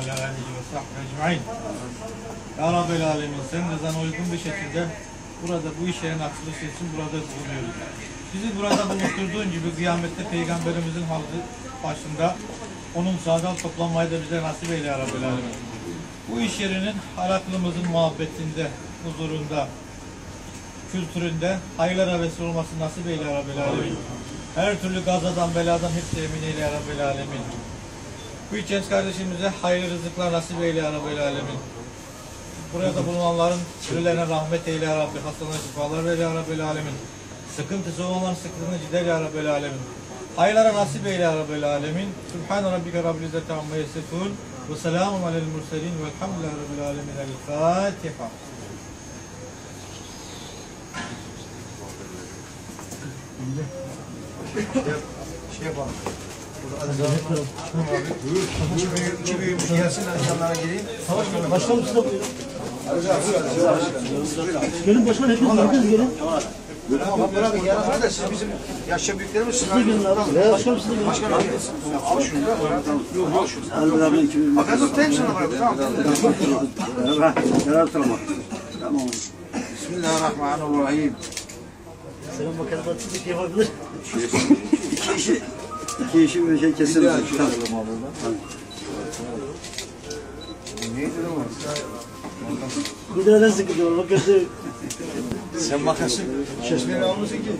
ala alihi ve sahbihi ecmain. Ya Rabbel Alemin sen rızana uygun bir şekilde burada bu iş yerinin açılışı için burada bulunuyoruz. Bizi burada bulundurduğun gibi kıyamette Peygamberimizin halkı başında onun sağdan toplanmayı da bize nasip eyle ya Rabbel Alemin. Bu iş yerinin halaklığımızın muhabbetinde, huzurunda, kültüründe hayırlara vesile olması nasip eyle ya Rabbel Alemin. Her türlü gazadan, beladan hepsi emin eyle ya Rabbel Alemin. Üç genç kardeşimize hayırlı rızıklar nasip eyle ya Rabbel Alemin. Burada bulunanların sürülerine rahmet eyle ya Rabbi. Hastalarına şifalar ver ya Rabbel Alemin. Sıkıntısı olanların sıkıntısını gider ya Rabbel Alemin. Hayırlara nasip eyle ya Rabbel Alemin. Subhan Rabbike Rabbil İzzeti Amma Yasifun. Ve selamun alel murselin. Velhamdülillahi Rabbil Alemin. El Fatiha. Şey yapalım. Başkanım size buyurun. Gelin başkanım hepiniz hepiniz gelin. Bırakın yana var da siz bizim yaşça büyüklerimiz siz Siz abi. Başkanım size gelin. Başkan abi. Al şunu da. Yok al şunu. Bak ben tutayım sana bırak. Tamam. Tamam. Bismillahirrahmanirrahim. Selam bakalım siz de yapabilir. İki işi. İki işin bir şey kesin. Bir de neden sıkıntı var? Bak gözü Sen makasın. Kesmeni almışsın ki.